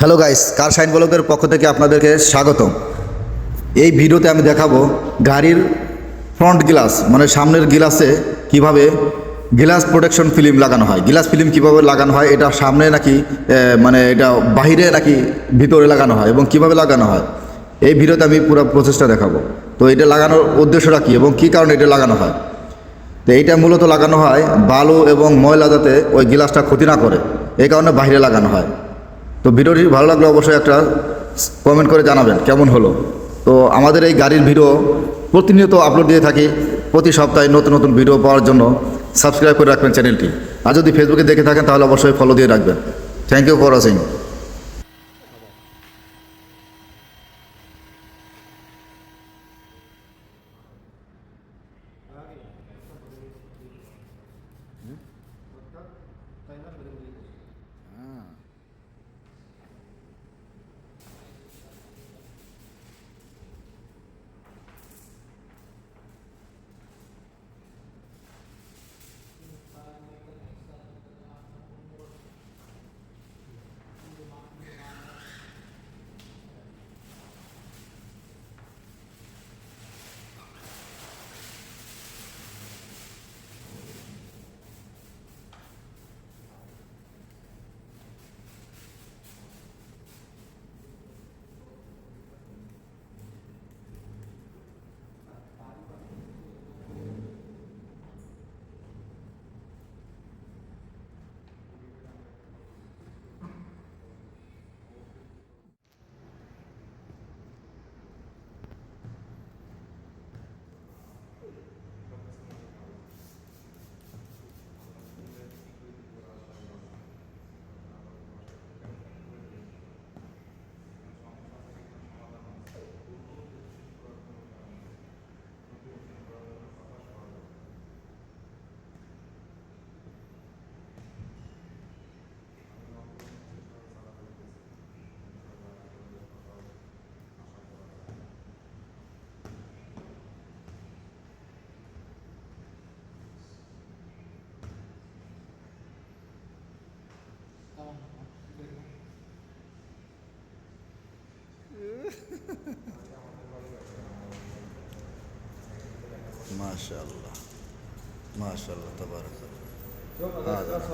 Hello guys কার sign ব্লগের পক্ষ থেকে আপনাদেরকে স্বাগতম। এই ভিডিওতে আমি দেখাবো গাড়ির ফ্রন্ট গ্লাস মানে সামনের গ্লাসে কীভাবে গ্লাস প্রোটেকশন ফিল্ম লাগানো হয়। গ্লাস ফিল্ম কীভাবে লাগানো হয়, এটা সামনে নাকি মানে এটা বাহিরে নাকি ভিতরে লাগানো হয় এবং কীভাবে লাগানো হয়, এই ভিডিওতে আমি পুরো প্রসেসটা দেখাবো। তো এটা লাগানোর উদ্দেশ্যটা কী এবং কী কারণে এটা লাগানো হয়? তো এইটা মূলত লাগানো হয় বালু এবং ময়লা যাতে ওই গ্লাসটা ক্ষতি না করে, এই কারণে বাইরে লাগানো হয়। তো ভিডিওটি ভালো লাগলে, অবশ্যই একটা কমেন্ট করে জানাবেন, কেমন হলো? তো আমাদের এই গাড়ির ভিডিও প্রতিনিয়ত আপলোড দিয়ে থাকি, প্রতি সপ্তাহে নতুন নতুন ভিডিও পাওয়ার জন্য সাবস্ক্রাইব করে রাখবেন চ্যানেলটি আর যদি ফেসবুকে দেখে থাকেন, তাহলে অবশ্যই ফলো দিয়ে রাখবেন। থ্যাংক ইউ ফর ওয়াচিং মাশাল্লাহ মাশাল্লাহ তবারক আল্লাহ